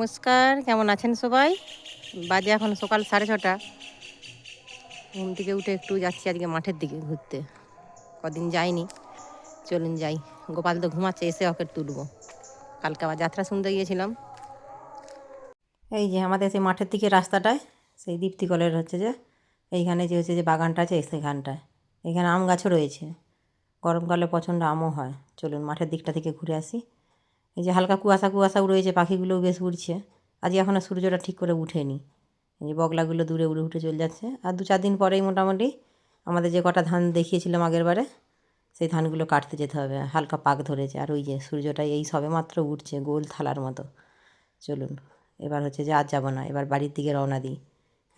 নমস্কার, কেমন আছেন সবাই? বাজে এখন সকাল সাড়ে ছটা। ঘুম থেকে উঠে একটু যাচ্ছি আজকে মাঠের দিকে ঘুরতে। কদিন যাইনি, চলুন যাই। গোপাল তো ঘুমাচ্ছে, এসে ওকে তুলবো। কালকে আবার যাত্রা শুনতে গিয়েছিলাম। এই যে আমাদের সেই মাঠের দিকে রাস্তাটায়, সেই দীপ্তি কলের হচ্ছে যে, এইখানে যে হচ্ছে যে বাগানটা আছে, সেখানটায়। এখানে আম গাছও রয়েছে। গরমকালে প্রচণ্ড আমও হয়। চলুন মাঠের দিকটা থেকে ঘুরে আসি। এই যে হালকা কুয়াশা কুয়াশাও রয়েছে পাখিগুলোও বেশ উড়ছে। আজ এখনও সূর্যটা ঠিক করে উঠেনি। এই যে বগলাগুলো দূরে উড়ে উঠে চলে যাচ্ছে। আর দু চার দিন পরেই মোটামুটি আমাদের যে কটা ধান দেখিয়েছিলাম আগের বারে, সেই ধানগুলো কাটতে যেতে হবে। হালকা পাক ধরেছে। আর ওই যে সূর্যটা এই সবে মাত্র উঠছে গোল থালার মতো। চলুন, এবার হচ্ছে যে আজ যাব না। এবার বাড়ির দিকে রওনা দিই।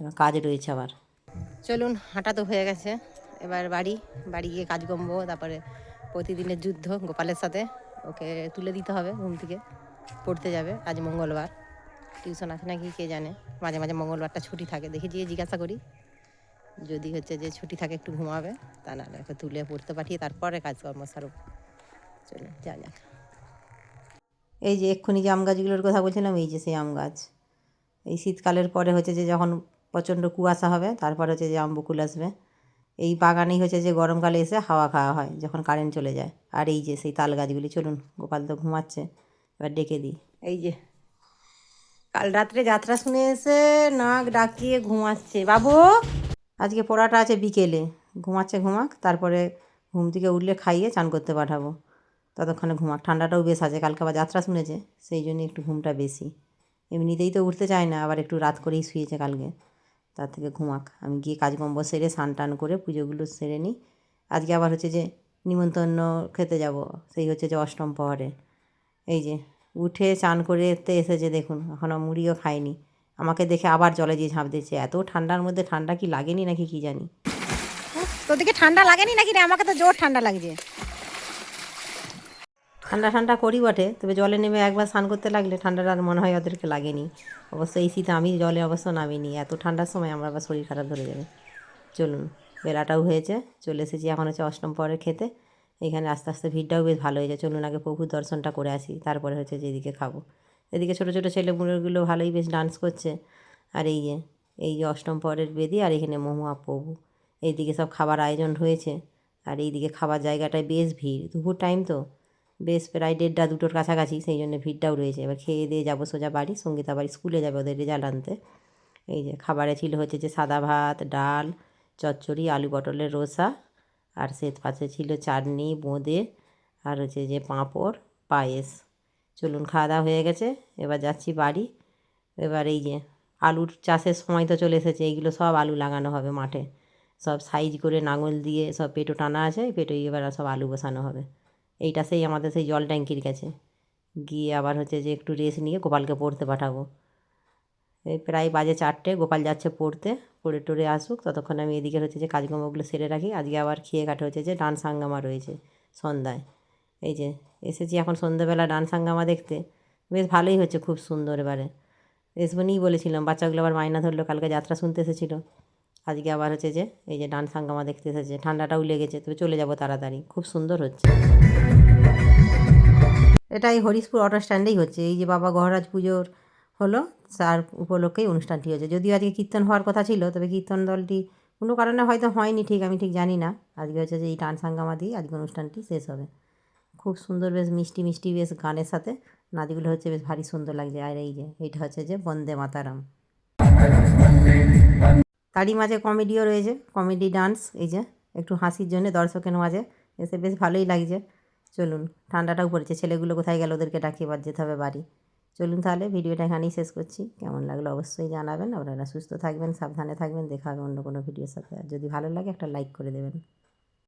এবার কাজ রয়েছে আবার। চলুন, হাঁটা তো হয়ে গেছে। এবার বাড়ি বাড়ি গিয়ে কাজ কমবো, তারপরে প্রতিদিনের যুদ্ধ গোপালের সাথে। ওকে তুলে দিতে হবে ঘুম থেকে। পড়তে যাবে, আজ মঙ্গলবার। টিউশন আছে নাকি কে জানে? মাঝে মাঝে মঙ্গলবারটা ছুটি থাকে। দেখে গিয়ে জিজ্ঞাসা করি। যদি হচ্ছে যে ছুটি থাকে একটু ঘুমাবে, তা নাহলে ওকে তুলে পড়তে পাঠিয়ে তারপরে কাজকর্ম সারব। চলে যা যাক। এই যে এক্ষুনি যে আম গাছগুলোর কথা বলছিলাম, এই যে সেই আম গাছ। এই শীতকালের পরে হচ্ছে যে যখন প্রচণ্ড কুয়াশা হবে, তারপর হচ্ছে যে আম বকুল আসবে। এই বাগানেই হচ্ছে যে গরমকালে এসে হাওয়া খাওয়া হয়, যখন কারেন্ট চলে যায়। আর এই যে সেই তাল গাছগুলি, চলুন, গোপাল তো ঘুমাচ্ছে, এবার ডেকে দিই। এই যে, কাল রাত্রে যাত্রা শুনে এসে নাক ডাকিয়ে ঘুমাচ্ছে। বাবু, আজকে পড়াটা আছে বিকেলে। ঘুমাচ্ছে, ঘুমাক, তারপরে ঘুম থেকে উঠলে খাইয়ে চান করতে পাঠাবো। ততক্ষণে ঘুমাক। ঠান্ডাটাও বেশ আছে, কালকে আবার যাত্রা শুনেছে, সেই জন্য একটু ঘুমটা বেশি। এমনিতেই তো উঠতে চায় না, আবার একটু রাত করেই শুয়েছে কালকে। তার থেকে ঘুমাক। আমি গিয়ে কাজকর্ম সেরে স্নান টান করে পুজোগুলো সেরে নিই। আজকে আবার হচ্ছে যে নিমন্ত্রণ খেতে যাব, সেই হচ্ছে যে অষ্টম প্রহরে এই যে উঠে চান করে এসেছে দেখুন এখনও মুড়িও খায়নি আমাকে দেখে আবার জলে দিয়ে ঝাঁপ দিয়েছে এত ঠান্ডার মধ্যে ঠান্ডা কি লাগেনি নাকি কি জানি? তোদিকে ঠান্ডা লাগেনি নাকি রে? আমাকে তো জোর ঠান্ডা লাগছে। ঠান্ডা ঠান্ডা করি বটে, তবে জলে নেমে একবার স্নান করতে লাগলে ঠান্ডাটা আর মনে হয় ওদেরকে লাগেনি। অবশ্য এই শীতে আমি জলে অবশ্য নামিনি, এত ঠান্ডার সময় আমার আবার শরীর খারাপ ধরে যাবে। চলুন, বেলাটাও হয়েছে, চলে এসেছি এখন হচ্ছে অষ্টম পরে খেতে। এখানে আস্তে আস্তে ভিড়টাও বেশ ভালো হয়েছে, চলুন আগে প্রভুর দর্শনটা করে আসি, তারপরে হচ্ছে যে এদিকে খাব। এদিকে ছোটো ছোটো ছেলেগুলোগুলো ভালোই বেশ ডান্স করছে। আর এই যে এই যে অষ্টম পরের বেদি, আর এখানে মহুয়া প্রভু। এইদিকে সব খাবার আয়োজন হয়েছে, আর এইদিকে খাবার জায়গাটায় বেশ ভিড়। দুপুর টাইম তো বেশ প্রায় দেড়টা দুটোর কাছাকাছি, সেই জন্য ভিড়টাও রয়েছে। এবার খেয়ে দিয়ে যাব সোজা বাড়ি সঙ্গীতা বাড়ি স্কুলে যাবে ওদের রেজাল্ট আনতে। এই যে খাবারে ছিল হচ্ছে যে সাদা ভাত, ডাল, চচ্চড়ি, আলু পটলের রসা, আর সে পাশে ছিল চাটনি, বোঁদে, আর হচ্ছে যে পাঁপড়, পায়েস। চলুন খাওয়া দাওয়া হয়ে গেছে, এবার যাচ্ছি বাড়ি। এবার এই যে আলুর চাষের সময় তো চলে এসেছে, এইগুলো সব আলু লাগানো হবে মাঠে। সব সাইজ করে নাঙল দিয়ে সব পেটো টানা আছে পেটোই এবার সব আলু বসানো হবে। এইটা সেই আমাদের সেই জল ট্যাঙ্কির কাছে। গিয়ে আবার হচ্ছে যে একটু রেস্ট নিয়ে গোপালকে পড়তে পাঠাবো। এই প্রায় বাজে চারটে, গোপাল যাচ্ছে পড়তে। পড়ে টড়ে আসুক, ততক্ষণ আমি এদিকে হচ্ছে যে কাজকর্মগুলো সেরে রাখি। আজকে আবার খেয়ে কাটে হচ্ছে যে ডান্স হাঙ্গামা রয়েছে সন্ধ্যায়। এই যে এসেছি এখন সন্ধ্যাবেলা ডান্স হাঙ্গামা দেখতে। বেশ ভালোই হচ্ছে খুব সুন্দর এবারে। এসবনিই বলেছিলাম, বাচ্চাগুলো আবার মায়না ধরলো, কালকে যাত্রা শুনতে এসেছিল। আজকে আবার হচ্ছে যে এই যে ডান হাঙ্গামা দেখতে এসেছে ঠান্ডাটাও লেগেছে তবে চলে যাব তাড়াতাড়ি। খুব সুন্দর হচ্ছে। এটা এই হরিশপুর অটো স্ট্যান্ডেই হচ্ছে। এই যে বাবা গহরাজ পুজোর হলো, তার উপলক্ষেই অনুষ্ঠানটি হচ্ছে। যদিও আজকে কীর্তন হওয়ার কথা ছিল, তবে কীর্তন দলটি কোনো কারণে হয়তো হয়নি, ঠিক আমি ঠিক জানি না। আজকে হচ্ছে যে এই ডান্স হাঙ্গামা দিয়ে আজকে অনুষ্ঠানটি শেষ হবে। খুব সুন্দর, বেশ মিষ্টি মিষ্টি, বেশ গানের সাথে। নাচগুলো হচ্ছে বেশ ভারী সুন্দর লাগছে। আর এই যে এইটা হচ্ছে যে বন্দে মাতারাম। তারই মাঝে কমেডিও রয়েছে, কমেডি ডান্স, এই যে, একটু হাসির জন্য দর্শকের মাঝে, এসে বেশ ভালোই লাগছে। চলুন ঠান্ডাটাও পড়েছে ছেলেগুলো কোথায় গেল ওদেরকে ডাকিয়ে এবার যেতে হবে বাড়ি। চলুন তাহলে, ভিডিওটা এখানেই শেষ করছি। কেমন লাগল অবশ্যই জানাবেন, আপনারা সুস্থ থাকবেন, সাবধানে থাকবেন, দেখা হবে অন্য কোনো ভিডিওর সাথে। আর যদি ভালো লাগে, একটা লাইক করে দেবেন।